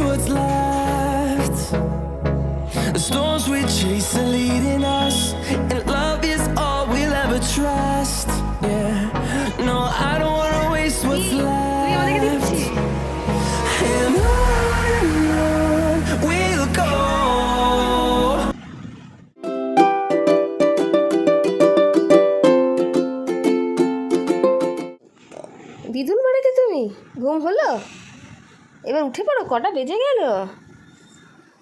what's left. The storms we chase are leading us, and love is all we'll ever trust. Yeah, no, I don't wanna waste what's left. And on and on we'll go. দিদুন বাড়িতে তুমি ঘুম হলো এবার উঠে পড়ো কটা বেজে গেল?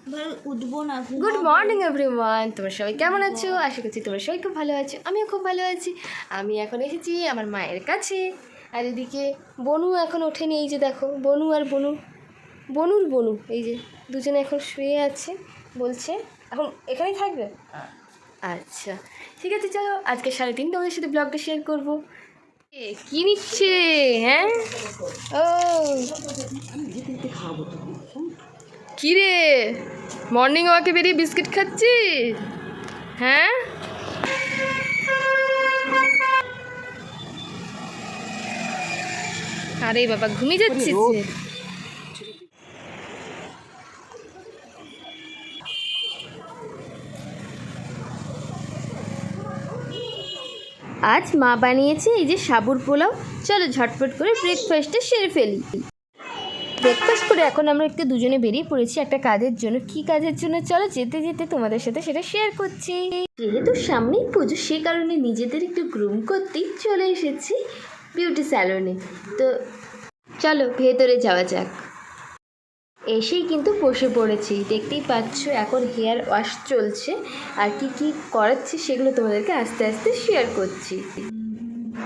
এবার উঠবো না গুড মর্নিং এভরিওয়ান তোমরা সবাই কেমন আছো? আশা করছি তোমরা সবাই খুব ভালো আছো আমিও খুব ভালো আছি। আমি এখন এসেছি আমার মায়ের কাছে। আর এদিকে বনু এখন ওঠেনি এই যে দেখো বনু আর বনু। বনুর বনু এই যে দুজনে এখন শুয়ে আছে বলছে এখন এখানেই থাকবে? আচ্ছা ঠিক আছে চলো আজকে সাড়ে তিন তোমাদের সাথে ব্লগটা শেয়ার করব। কি নিচ্ছে? হ্যাঁ? ও। কি রে মর্নিং ওয়াকে বেরিয়ে বিস্কিট খাচ্ছিস? হ্যাঁ? আরে বাবা ঘুমিয়ে যাচ্ছিস আজ মা বানিয়েছে এই যে সাবুর পোলাও। চলো ঝটপট করে ব্রেকফাস্টটা সেরে ফেলি। ব্রেকফাস্ট করে এখন আমরা একটু দুজনে বেরিয়ে পড়েছি একটা কাজের জন্য। কি কাজের জন্য? চলো যেতে যেতে তোমাদের সাথে সেটা শেয়ার করছি। যেহেতু সামনেই পুজো, সে কারণে নিজেদের একটু গ্রুম করতেই চলে এসেছি বিউটি স্যালনে তো চলো ভেতরে যাওয়া যাক। এসেই কিন্তু বসে পড়েছি। দেখতেই পাচ্ছ এখন হেয়ার ওয়াশ চলছে আর কি কি করাচ্ছি সেগুলো তোমাদেরকে আস্তে আস্তে শেয়ার করছি।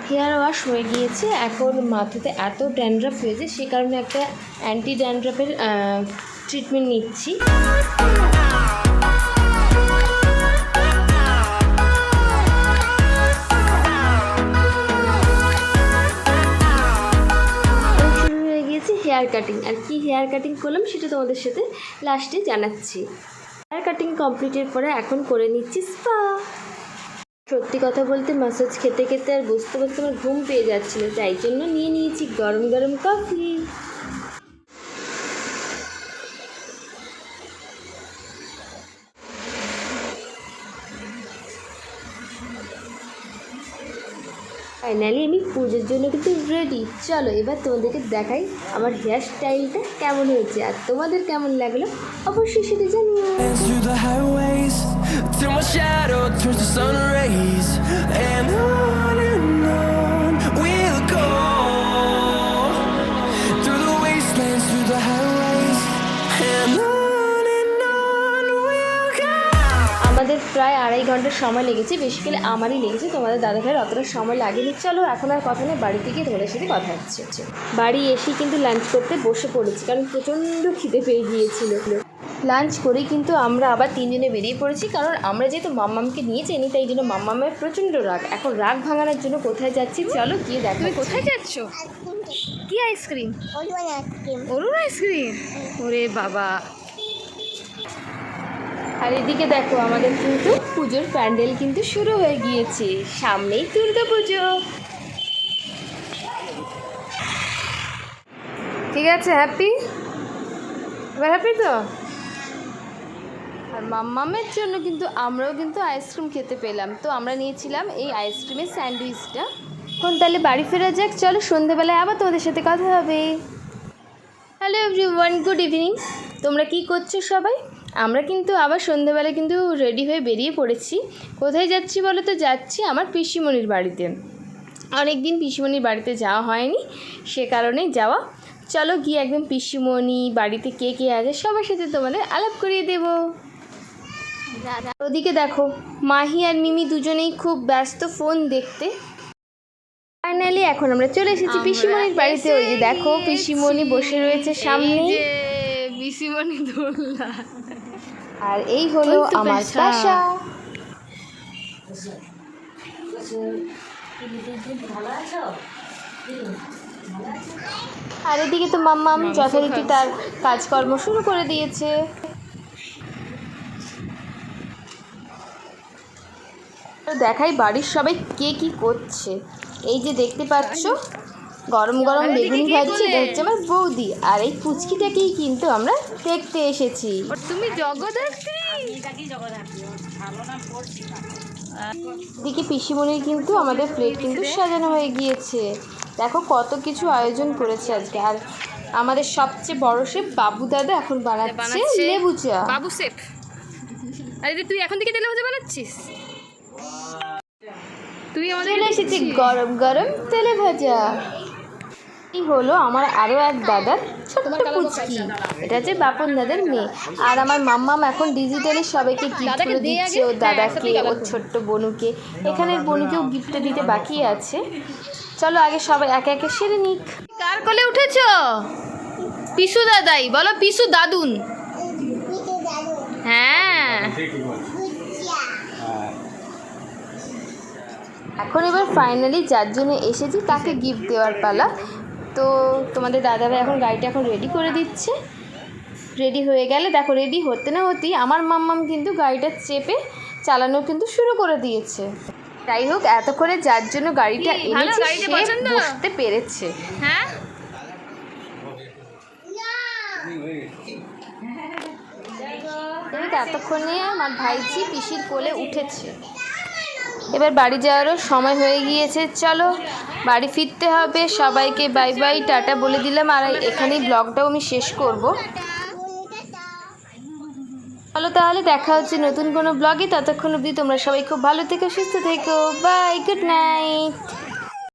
হেয়ার ওয়াশ হয়ে গিয়েছে, এখন মাথাতে এত ড্যান্ড্রাফ হয়েছে, সে কারণে একটা অ্যান্টি ড্যান্ড্রাফের ট্রিটমেন্ট নিচ্ছি। হেয়ার কাটিং আর কি হেয়ার কাটিং করলাম সেটা তোমাদের সাথে লাস্টে জানাচ্ছি। হেয়ার কাটিং কমপ্লিটের পরে এখন করে নিচ্ছি স্পা সত্যি কথা বলতে মাসাজ খেতে খেতে আর বুঝতে বসতে আমার ঘুম পেয়ে যাচ্ছিল, তাই জন্য নিয়ে নিয়েছি গরম গরম কফি ফাইনালি আমি পুজোর জন্য কিন্তু রেডি চলো এবার তোমাদেরকে দেখাই আমার হেয়ার স্টাইলটা কেমন হয়েছে আর তোমাদের কেমন লাগল অবশ্যই সেটা জানিও। Till my shadow turns to sun rays, and on সময় লেগেছে বেসিক্যালি আমারই লেগেছে তোমাদের দাদা ভাইয়ের অতটা সময় লাগেনি। চলো এখন আর কথা নেই বাড়িতে গিয়ে তোমাদের সাথে কথা হচ্ছে। বাড়ি এসে কিন্তু লাঞ্চ করতে বসে পড়েছি কারণ প্রচণ্ড খিদে পেয়ে গিয়েছিল। লাঞ্চ করেই কিন্তু আমরা আবার তিনজনে বেরিয়ে পড়েছি কারণ আমরা যেহেতু মাম্মামকে নিয়ে যাইনি তাই জন্য মাম্মামের প্রচণ্ড রাগ। এখন রাগ ভাঙানোর জন্য কোথায় যাচ্ছি চলো গিয়ে দেখো কোথায় যাচ্ছ? কি আইসক্রিম অরুণ আইসক্রিম ওরে বাবা। আর এদিকে দেখো আমাদের কিন্তু পুজোর প্যান্ডেল কিন্তু শুরু হয়ে গিয়েছে। সামনেই দুর্গা পুজো। ঠিক আছে, হ্যাপি? এবার হ্যাপি তো? আর মাম্মামের জন্য কিন্তু আমরাও কিন্তু আইসক্রিম খেতে পেলাম। তো আমরা নিয়েছিলাম এই আইসক্রিমের স্যান্ডউইচটা। এখন তাহলে বাড়ি ফেরা যাক। চলো সন্ধেবেলায় আবার তোমাদের সাথে কথা হবে। Hello everyone good evening তোমরা কি করছ সবাই? আমরা কিন্তু আবার সন্ধ্যেবেলা কিন্তু রেডি হয়ে বেরিয়ে পড়েছি। কোথায় যাচ্ছি বলো তো? যাচ্ছি আমার পিসিমণির বাড়িতে। অনেক দিন পিসিমণির বাড়িতে যাওয়া হয়নি সে কারণেই যাওয়া। চলো গিয়ে একদম পিসিমণি বাড়িতে কে কে আছে সবার সাথে তোমাদের আলাপ করিয়ে দেবো। ওদিকে দেখো মাহি আর মিমি দুজনেই খুব ব্যস্ত ফোন দেখতে। ফাইনালি এখন আমরা চলে এসেছি পিসিমণির বাড়িতে। ওই যে দেখো পিসিমণি বসে রয়েছে সামনে। পিসিমণি দোলনা। আর এই হলো আমার পেশা। আর এদিকে তো মাম্মাম যথারীতি তার কাজকর্ম শুরু করে দিয়েছে। তো দেখাই বাড়ির সবাই কে কি করছে। এই যে দেখতে পাচ্ছ গরম গরম বেগুনি ভাজছে এটা হচ্ছে আমার বৌদি। আর এই পুচকিটাকেই কিন্তু আমরা দেখতে এসেছি। তুমি জগদ্ধাত্রী? দিকে পিসিমণির কিন্তু আমাদের প্লেট কিন্তু সাজানো হয়ে গিয়েছে। দেখো কত কিছু আয়োজন করেছে আজকে। আর আমাদের সবচেয়ে বড় শেফ বাবু দাদা এখন বানাচ্ছে লেবু চা। বাবু সেফ আরে তুই এখন থেকে তেলে ভাজা বানাচ্ছিস? তুই আমাদের চলে এসেছি গরম গরম তেলে ভাজা। এই হলো? আমার আরও এক দাদার ছোট্ট পুচকি। এটা হচ্ছে বাপন দাদার মেয়ে। আর আমার মাম্মাম এখন ডিজিটালি সবাইকে গিফটগুলো দিচ্ছে। ওর হ্যাঁ, দাদাকে ওর ছোট্ট বনুকে। এখানের বনুকেও গিফট দিতে বাকি আছে। চলো আগে সবাই একে একে সেরে নিক। কার কোলে উঠেছ? পিসু দাদাই। বলো পিসু দাদুন। হ্যাঁ। এখন এবার ফাইনালি যার জন্য এসেছি তাকে গিফট দেওয়ার পালা। তো তোমাদের দাদাভাই এখন গাড়িটা এখন রেডি করে দিচ্ছে। রেডি হয়ে গেলে দেখো রেডি হতে না হতেই আমার মাম্মাম কিন্তু গাড়িটা চেপে চালানো কিন্তু শুরু করে দিয়েছে। যাই হোক এতক্ষণে যার জন্য গাড়িটা? এনেছে সে বসতে পেরেছে। হ্যাঁ? এতক্ষণে আমার ভাইজি পিসির কোলে উঠেছে। এবার বাড়ি যাওয়ারও সময় হয়ে গিয়েছে। চলো, বাড়ি ফিরতে হবে। সবাইকে বাই বাই টাটা বলে দিলাম। আর এখানেই ব্লগটাও আমি শেষ করব। চলো তাহলে, দেখা হচ্ছে নতুন কোনো ব্লগে ততক্ষণ অবধি তোমরা সবাই খুব ভালো থেকো, সুস্থ থেকো। Bye good night